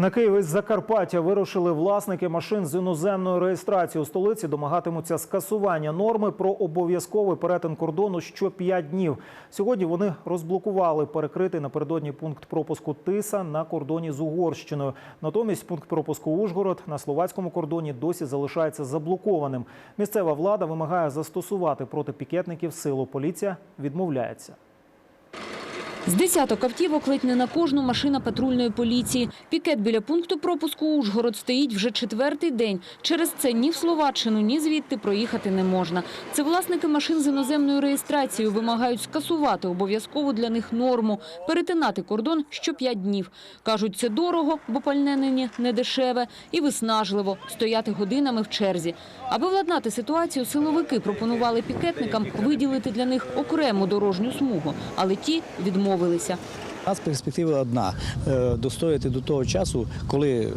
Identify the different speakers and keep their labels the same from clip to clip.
Speaker 1: На Київ із Закарпаття вирушили власники машин з іноземною реєстрацією. У столиці домагатимуться скасування норми про обов'язковий перетин кордону що 5 днів. Сьогодні вони розблокували перекритий напередодні пункт пропуску Тиса на кордоні з Угорщиною. Натомість пункт пропуску Ужгород на словацькому кордоні досі залишається заблокованим. Місцева влада вимагає застосувати проти пікетників силу. Поліція відмовляється.
Speaker 2: З десяток автівок ледь не на кожну машина патрульної поліції. Пікет біля пункту пропуску Ужгород стоїть вже четвертий день. Через це ні в Словаччину, ні звідти проїхати не можна. Це власники машин з іноземною реєстрацією вимагають скасувати обов'язкову для них норму – перетинати кордон що п'ять днів. Кажуть, це дорого, бо пальне нині не дешеве, і виснажливо – стояти годинами в черзі. Аби владнати ситуацію, силовики пропонували пікетникам виділити для них окрему дорожню смугу, але ті відмовилися.
Speaker 3: У нас перспектива одна е, достояти до того часу, коли е,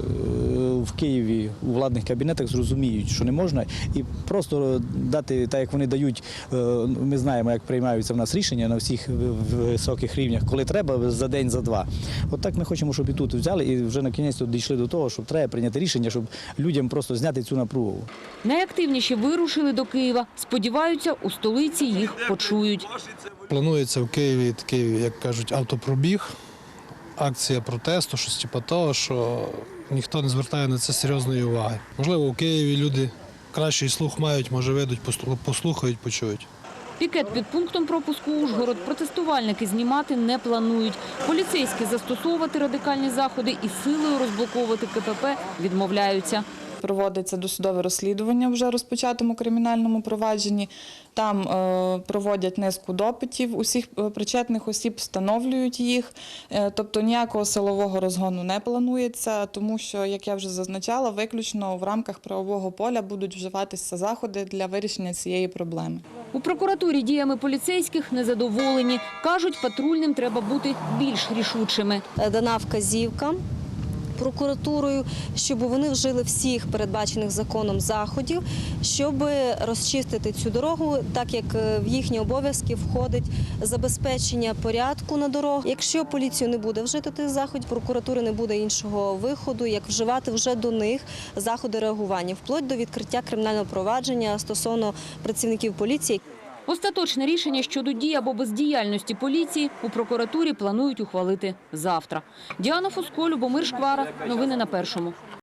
Speaker 3: в Києві у владних кабінетах зрозуміють, що не можна, і просто дати, так як вони дають, е, ми знаємо, як приймаються в нас рішення на всіх високих рівнях, коли треба за день, за два. От так ми хочемо, щоб і тут взяли, і вже на кінець дійшли до того, щоб треба прийняти рішення, щоб людям просто зняти цю напругу.
Speaker 2: Найактивніші вирушили до Києва. Сподіваються, у столиці їх почують.
Speaker 4: Планується в Києві такий, як кажуть, автопробіг, акція протесту, щось типу того, що ніхто не звертає на це серйозної уваги. Можливо, у Києві люди кращий слух мають, може вийдуть, послу- послухають, почують.
Speaker 2: Пікет під пунктом пропуску Ужгород протестувальники знімати не планують. Поліцейські застосовувати радикальні заходи і силою розблоковувати КПП відмовляються.
Speaker 5: Проводиться досудове розслідування вже розпочатому кримінальному провадженні. Там е, проводять низку допитів. Усіх е, причетних осіб встановлюють їх. Е, тобто ніякого силового розгону не планується, тому що, як я вже зазначала, виключно в рамках правового поля будуть вживатися заходи для вирішення цієї проблеми.
Speaker 2: У прокуратурі діями поліцейських незадоволені. Кажуть, патрульним треба бути більш рішучими.
Speaker 6: Дана вказівка прокуратурою, щоб вони вжили всіх передбачених законом заходів, щоб розчистити цю дорогу, так як е, в їхні обов'язки входить забезпечення порядку на дорогах. Якщо поліцію не буде вжити тих заходів, прокуратури не буде іншого виходу, як вживати вже до них заходи реагування, вплоть до відкриття кримінального провадження стосовно працівників поліції.
Speaker 2: Остаточне рішення щодо дій або бездіяльності поліції у прокуратурі планують ухвалити завтра. Діана Фуско, Любомир Шквара. Новини на першому.